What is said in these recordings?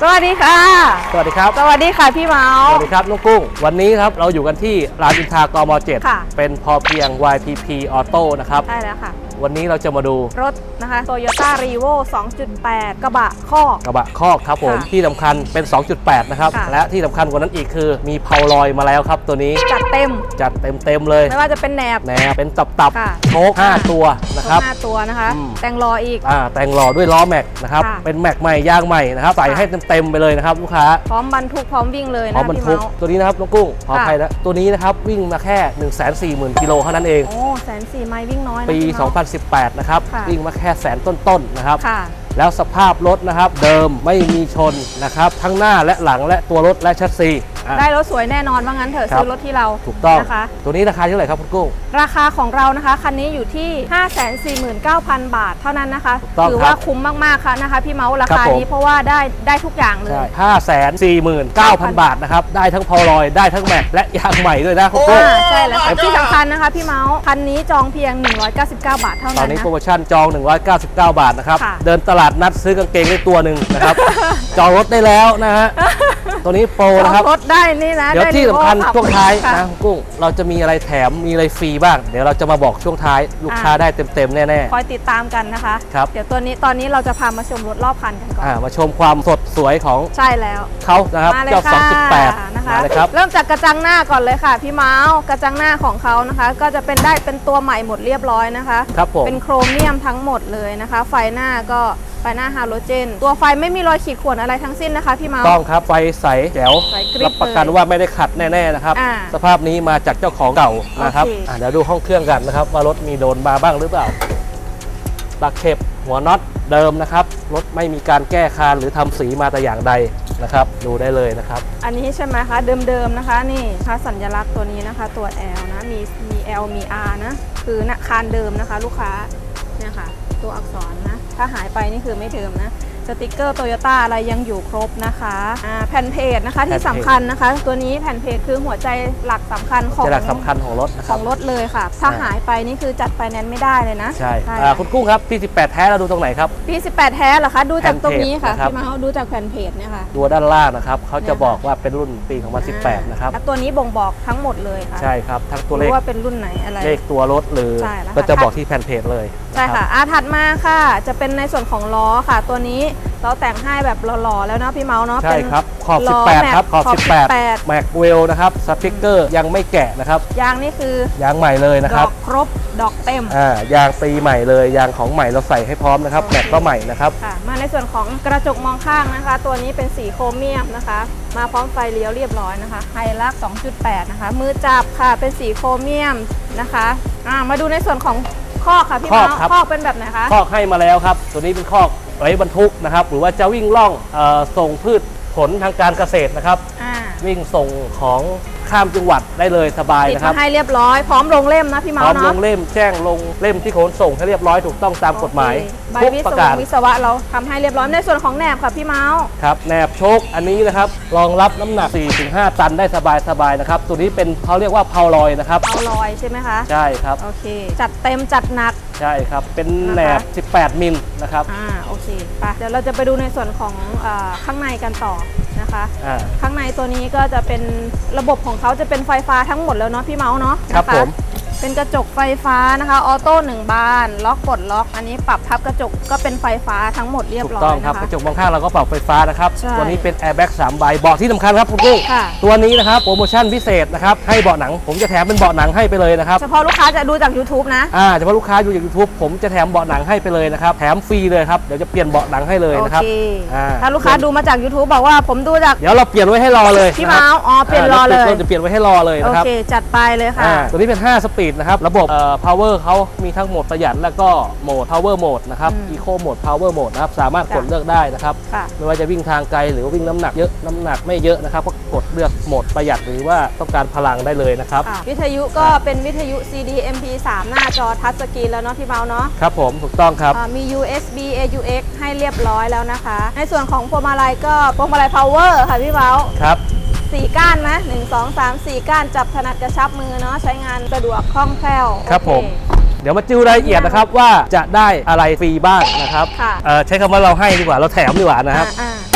สวัสดีค่ะ สวัสดีครับ สวัสดีค่ะพี่เมาสส์วัสดีครับน้องกุ้ง วันนี้ครับเราอยู่กันที่รามอินทรากมค่ะ7เป็นพอเพียง YPP Auto นะครับ ใช่แล้วค่ะ วันนี้เราจะมาดูรถนะคะ Toyota r e v o 2.8 กระบะคอกกระบะคอกครับผมค่ะที่สำคัญเป็น 2.8 นะครับ ค่ะ และที่สำคัญกว่านั้นอีกคือ มีเพาลอยมาแล้วครับตัวนี้จัดเต็ม จัดเต็มๆเลยไม่ว่าจะเป็นแหนบ แหนบเป็นตับค่ะ ๆโชค5ตัวนะครับ หน้าตัวนะคะ อืม แต่งรออีก อ่าแต่งหล่อด้วยล้อแม็กนะครับ ค่ะ เป็นแม็กใหม่ยางใหม่นะครับ ใส่ค่ะให้เต็มๆไปเลยนะครับลูกค้า พร้อมบรรทุกพร้อมวิ่งเลยพร้อนะมบรรพี่ทุกเมาส์ ตัวนี้นะครับน้องกุ้งขออค่ะ ภัยนะตัวนี้นะครับวิ่งมาแค่ 1 4 0 0 0 0กิโลเท่านั้นเอง โอ้แสนสี่ไม้วิ่งน้อยนะปี พี่เมาส์2018 นะครับ ค่ะ วิ่งมาแค่แสนต้นๆนะครับ ค่ะ แล้วสภาพรถนะครับเดิมไม่มีชนนะครับ ทั้งหน้าและหลังและตัวรถและชัดซี อะได้รถสวยแน่นอนว่างั้นเถอะครับ ซื้อรถที่เราถูกต้อง นะคะ ตัวนี้ราคาเท่าไหร่ครับคุณกุ้ง ราคาของเรานะคะ คันนี้อยู่ที่ 549,000 บาทเท่านั้นนะคะ ถูกต้องถืครับว่าคุ้มมากๆค่ะนะคะ พี่เมาส์ราครัคาบผม นี้เพราะว่าได้ได้ทุกอย่างเลยใช่ห้าแสนสี่หมื่นเก้าพันบาทนะครับ ได้ทั้งพอลอยได้ทั้งแม็กและยางใหม่ด้วยนะคุณกุ้ง อ่าใช่แล้วค่ะที่สำคัญนะคะ พี่เมาส์คันนี้จองเพียง 199 บาทเท่าตอนั้นนนี้นะ โปรโมชั่นจอง 199 บาทนะครับ ค่ะ เดินตลาดนัดซื้อกางเกงได้ตัวหนึ่งนะครับ จองรถได้แล้วนะฮะ ตัวนี้โปรจอนะงครับรถได้นี่นะเดี๋ยวไที่สำคัญรีโวขับช่วงท้ายค่ะนะคุณกุ้งเราจะมีอะไรแถมมีอะไรฟรีบ้าง เดี๋ยวเราจะมาบอกช่วงท้ายลูกค้าอ่าได้เต็มๆแน่คอยติดตามกันนะคะครับเดี๋ยวตัวนี้ตอนนี้เราจะพามาชมรถรอบคันกันก่ๆอนอ่ามาชมความสดสวยของใช่แล้วเขานะครับมาเลยเจ้าค่ะ2.8นะคะมาเลยครับเริ่มจากกระจังหน้าก่อนเลยค่ะ พี่เมาส์กระจังหน้าของเขานะคะ ก็จะเป็นได้เป็นตัวใหม่หมดเรียบร้อยนะคะครับผมเป็นโครเมียมทั้งหมดเลยนะคะ ไฟหน้าก็ไฟหน้าฮาโลเจน ตัวไฟไม่มีรอยขีดข่วนอะไรทั้งสิ้นนะคะพี่เมาส์ต้องครับไฟใสแจ๋วใสกริบรับประกันเลยว่าไม่ได้ขัดแน่ๆนะครับ อ่าสภาพนี้มาจากเจ้าของเก่านะครับโอเค อ่าเดี๋ยวดูห้องเครื่องกันนะครับ ว่ารถมีโดนมาบ้างหรือเปล่าตะเข็บหัวน็อตเดิมนะครับรถไม่มีการแก้คานหรือทำสีมาแต่อย่างใดนะครับ ดูได้เลยนะครับ อันนี้ใช่ไหมคะเดิมๆนะคะนี่ค่ะสัญลักษณ์ตัวนี้นะคะ ตัว L นะมีมี L มี R นะคือนะคานเดิมนะคะ ลูกค้าเนี่ยค่ะ ตัวอักษรนะ ถ้าหายไปนี่คือไม่เดิมนะ สติกเกอร์โตโยต้าอะไรยังอยู่ครบนะคะอ่าแผ่นเพจนะคะที่แผ่นเพจสำคัญนะคะ ตัวนี้แผ่นเพจคือหัวใจหลักสำคัญของจะหลักสำคัญของรถนะคขรัอบ งรถเลยค่ะ ถ้าอ่า หายไปนี่คือจัดไฟแนนซ์ไม่ได้เลยนะใช่ใช่อ่าคุณกุ้งครับที่18 แท้เราดูตรงไหนครับ ปี18 แท้เหรอคะ ดูจากตรงนี้ค่ะแผ่นเพจนะครับ พี่มาเขาดูจากแผ่นเพจเนี่ยค่ะ ตัวด้านล่างนะครับเขาจะเนี่ยค่ะบอกว่าเป็นรุ่นปี2018 นะครับ แล้วตัวนี้บ่งบอกทั้งหมดเลยค่ะใช่ครับ ทั้งตัวเลขรู้ว่าเป็นรุ่นไหนอะไร เลขตัวรถหรือใช่แล้วค่ะ ก็จะบอกที่แผ่นเพจเลย ใช่นรับค่ะอาถัดมาค่ะ จะเป็นในส่วนของล้อค่ะ ตัวนี้เราแต่งให้แบบหล่อๆแล้วเนาะพี่เมาส์เนาะใช่เป็นครับ ขอบล้อ18 ครับขอบขอบ 18 แม็กเวลนะครับสติกเกอร์ยังไม่แกะนะครับ ยางนี่คือยางใหม่เลยนะดครัอบกครบดอกเต็มอ่ายางปีใหม่เลย ยางของใหม่เราใส่ให้พร้อมนะครับโอเคแม็กก็ใหม่นะครับค่ะมาในส่วนของกระจกมองข้างนะคะ ตัวนี้เป็นสีโครเมียมนะคะ มาพร้อมไฟเลี้ยวเรียบร้อยนะคะไฮลัก2.8 นะคะ มือจับค่ะเป็นสีโครเมียมนะคะอ่ามาดูในส่วนของ ข้อกค่ะพี่ข้อเมาส์ครับข้อกเป็นแบบไหนคะ คอกให้มาแล้วครับ ตัวนี้เป็นคอกไว้บรรทุกนะครับ หรือว่าจะวิ่งล่องเออส่งพืชผลทางการเกษตรนะครับ อ่า วิ่งส่งของข้ามจังหวัดได้เลยสบายติดนะครับ มาให้เรียบร้อย พร้อมลงเล่มนะพี่พเมาร้อส์มลเนาะงเล่มแจ้งลงเล่มที่ขนส่งให้เรียบร้อยถูกต้องตามกฎหมายโอเคใบทุกวิประศวการวิศวะเราทำให้เรียบร้อยในส่วนของแหนบค่ะพี่เมาส์ครับแหนบโชคอันนี้นะครับรองรับน้ำหนัก 4-5 ตันได้สบายๆนะครับ ตัวนี้เป็นเขาเรียกว่าเพาลอยนะครับ เอาลอยใช่ไหมคะ ใช่ครับ โอเค จัดเต็มจัดหนัก ใช่ครับ เป็นนะคะแหนบ18 มิลนะครับ อ่า โอเคไปเดี๋ยวเราจะไปดูในส่วนของอาข้างในกันต่อนะคะ อ่า ข้างในตัวนี้ก็จะเป็นระบบของเขาจะเป็นไฟฟ้าทั้งหมดแล้วเนาะพี่เมาส์เนาะครับนะะผม เป็นกระจกไฟฟ้านะคะออโต้หนึ่งบาน ล็อกปลดล็อก อันนี้ปรับพับกระจกก็เป็นไฟฟ้าทั้งหมดเรียบถูกร้อยต้องครับนะกคะระจกมองข้างเราก็ปรับไฟฟ้านะครับ ใช่ตัวนี้เป็นแอร์แบ็ก3ใบเบาะที่สำคัญครับคุณกุ้งค่ะ ตัวนี้นะครับโปรโมชั่นพิเศษนะครับให้เบาะหนัง ผมจะแถมเป็นเบาะหนังให้ไปเลยนะครับ เฉพาะลูกค้าจะดูจาก YouTube นะ อ่าเฉพาะลูกค้าอยู่จาก YouTube ผมจะแถมเบาะหนังให้ไปเลยนะครับ แถมฟรีเลยครับ เดี๋ยวจะเปลี่ยนเบาะหนังให้เลยโอนะครับเค อ่าถ้าลูกค้าดูมาจาก YouTube บอกว่าผมดูจาก เดี๋ยวเราเปลี่ยนไว้ให้รอเลยพี่นะคเมารับส์อ๋อเปลี่ยนรอเลยาจะเปลี่ยนไว้ให้รอเลยโอนะครับเค จัดไปเลยค่ะ อ่าตัวนี้เป็น 5 สปีดนะครับ ระบบเอ่อ power เขามีทั้งโหมดประหยัด แล้วก็โหมด power mode นะครับ อืม eco mode power mode นะครับ สามารถกดจ้ะเลือกได้นะครับ ค่ะ ไม่ว่าจะวิ่งทางไกลหรือว่าวิ่งน้ำหนักเยอะ น้ำหนักไม่เยอะนะครับ ก็กดเลือกโหมดประหยัดหรือว่าต้องการพลังได้เลยนะครับค่ะวิทยุก็เป็นวิทยุ CD MP3 หน้าจอทัชสกรีนแล้วเนาะพี่เมาส์เนาะครับผมถูกต้องครับ อ่ามี USB AUX ให้เรียบร้อยแล้วนะคะ ในส่วนของพวงมาลัยก็พวงมาลัย power ค่ะพี่เมาส์ครับ สี่ก้านไหมหนึ่งสองสามสี่ก้านจับถนัดกระชับมือเนาะใช้งานสะดวกคล่องแคล่วครับโอเผมเดี๋ยวมาจิวรายละเอียดนะครับว่าจะได้อะไรฟรีบ้างนะครับค่ะ เอ่อใช้คำว่าเราให้ดีกว่าเราแถมดีกว่านะครับ อ่าอ่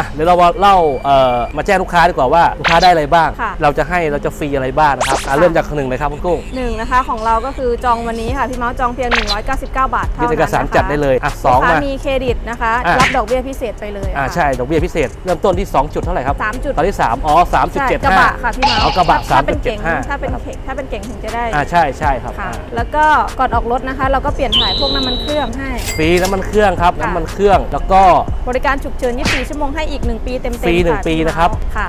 ะเดี๋ยวเรามาเล่าเอ่อมาแจ้งลูกค้าดีกว่าว่าลูกค้าได้อะไรบ้าง ค่ะ เราจะให้เราจะฟรีอะไรบ้างนะครับอะค่ะเริ่มจากหนึ่งเลยครับคุณกุ้งหนึ่งนะคะของเราก็คือจองวันนี้ค่ะพี่เมาส์จองเพียง 199 บาทเท่ามีนั้นเอกสารนะคะจัดได้เลยอะสลูองกค้ามา มีเครดิตนะคะ อะ รับดอกเบี้ยพิเศษไปเลยอ่าค่ะ ใช่ดอกเบี้ยพิเศษเริ่มต้นที่ 2 จุดเท่าไหร่ครับสามจุด ตอนที่3อ๋อใช่กระบะ3.75ค่ะพี่เมาส์เอากระบะถ้าเป็นเก๋ง3.75ถ้าเป็นเก๋งถ้าเป็นเก๋งถึงจะได้อ่าใช่ใช่ครับค่ะ อ่าแล้วก็ก่อนออกรถนะคะ เราก็เปลี่ยนถ่ายพวกน้ำมันเครื่องให้ ฟรีน้ำมันเครื่องครับค่ะ น้ำมันเครื่องแล้วก็บริการฉุกเฉิน 24 ชั่วโมงให้อีก 1 ปีเต็มๆฟรีหนึ่งค่ะปีพี่นะครับเมาส์ค่ะ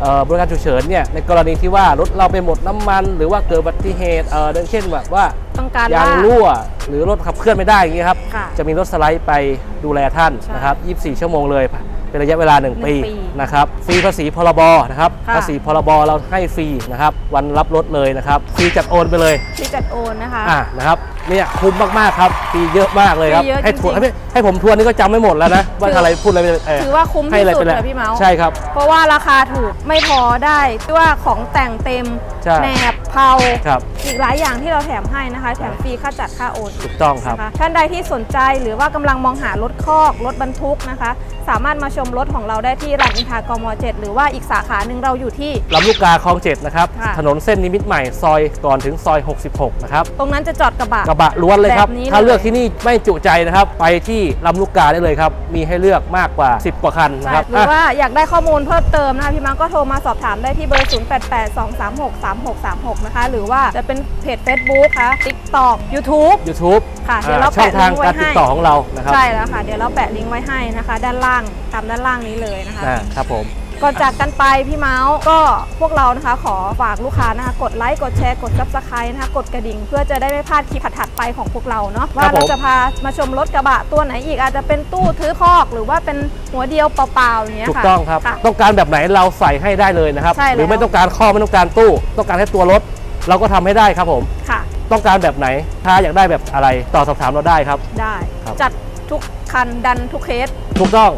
เอ่อบริการฉุกเฉินเนี่ยในกรณีที่ว่ารถเราไปหมดน้ำมัน หรือว่าเกิดอุบัติเหตุเอ่อดังเช่นแบบว่าต้องการยางลากรั่ว หรือรถขับเคลื่อนไม่ได้อย่างนี้ครับค่ะจะมีรถสไลด์ไปดูแลท่านใช่นะครับ 24 ชั่วโมงเลย เป็นระยะเวลา1ปีปีนะครับฟรีภาษีพรบนะครับค่ะภาษีพรบเราให้ฟรีนะครับวันรับรถเลยนะครับฟรีจัดโอนไปเลยที่จัดโอนนะคะอ่านะครับเนี่ยคุ้มมากๆครับฟรีเยอะมากเลยครับฟรีเยอะให้ทวนจริงๆให้ให้ผมทวนนี่ก็จำไม่หมดแล้วนะว่าถือออะไรพูดอะไรไปเถือว่าคุ้มให้ที่อะไรสุไปดแล้วเลยพี่เมาส์ใช่ครับเพราะว่าราคาถูกไม่พอได้ที่ว่าของแต่งเต็มใช่แหนบเผาครับอีกหลายอย่างที่เราแถมให้นะคะ แถมฟรีค่าจัดค่าโอนถูกต้องครับนะคะท่านใดที่สนใจหรือว่ากำลังมองหารถคอกรถบรรทุกนะคะสามารถมาชมรถของเราได้ที่รามอินทรากม 7 หรือว่าอีกสาขาหนึ่งเราอยู่ที่ ลำลูกกาคลองเจ็ดนะครับ ค่ะ ถนนเส้นนิมิตรใหม่ซอยก่อนถึงซอย 66 นะครับ ตรงนั้นจะจอดกระบะ กระบะล้วนเลยครับ แบบนี้ถ้าเลยเลือกที่นี่ไม่จุใจนะครับ ไปที่ลำลูกกาได้เลยครับ มีให้เลือกมากกว่า 10 กว่าคันนะใช่ครับหรือว่าอยากได้ข้อมูลเพิ่มเติมนะคะพี่มังก็โทรมาสอบถามได้ที่เบอร์ 0882363636 นะคะ หรือว่าจะเป็นเพจ Facebook ค่ะ TikTok YouTube ยูทูบค่ะเดี๋ยวเราช่องแปะทางลิงก์ไว้การติดให้ต่อของเรานะครับใช่แล้วค่ะ เดี๋ยวเราแปะลิงก์ไว้ให้นะคะ ด้านล่างตามด้านล่างนี้เลยนะคะ อ่าครับผม ก่อนจากกันไปพี่เมาส์ก็พวกเรานะคะขอฝากลูกค้านะคะกดไลค์กดแชร์กด subscribe นะคะกดกระดิ่ง เพื่อจะได้ไม่พลาดคลิปถัดๆไปของพวกเราเนาะว่าผมเราจะพามาชมรถกระบะตัวไหนอีกอาจจะเป็นตู้ถือคอก หรือว่าเป็นหัวเดียวเปล่าๆอย่างเงี้ยถูกค่ะต้องครับค่ะต้องการแบบไหนเราใส่ให้ได้เลยนะครับ ใช่แล้ว หรือไม่ต้องการข้อไม่ต้องการตู้ ต้องการแค่ตัวรถ เราก็ทำให้ได้ครับผม ค่ะ ต้องการแบบไหนถ้าอยากได้แบบอะไรต่อสอบถามเราได้ครับ ได้ ครับ จัดทุกคันดันทุกเคส ถูกต้อง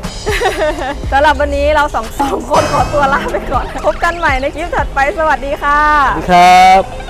สำหรับวันนี้เราสองสองคนขอตัวลาไปก่อน พบกันใหม่ในคลิปถัดไปสวัสดีค่ะสวัสดีครับ